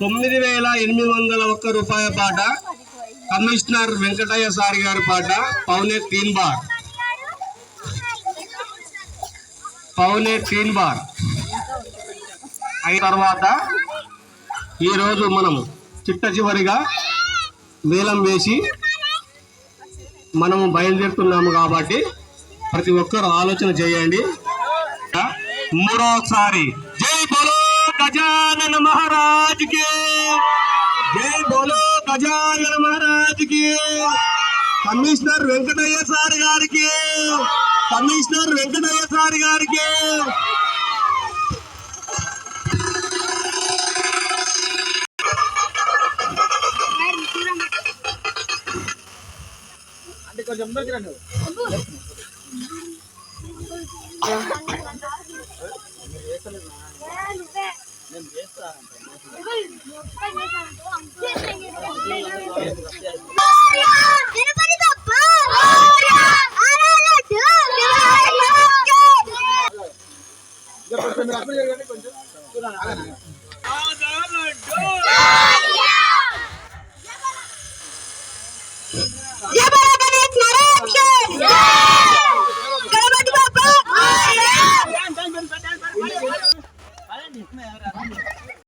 తొమ్మిది వేల ఎనిమిది వందల ఒక్క రూపాయ పాట కమిషనర్ వెంకటయ్య సారి గారి పాట పౌనే తీన్ బార్. పౌనే తీన్ బార్. అయిన తర్వాత ఈరోజు మనం చిట్ట చివరిగా వేలం వేసి మనము బయలుదేరుతున్నాము కాబట్టి ప్రతి ఒక్కరు ఆలోచన చేయండి. మూడోసారి గజానన మహారాజ్కి జై బోలో గజానన మహారాజ్కి కమిషనర్ వెంకటయ్య సార్ గారికి. కమిషనర్ వెంకటయ్య సార్ గారికి. తిరుపతి తప్ప ఆరాలడ్డు Ya, Pak. câmera.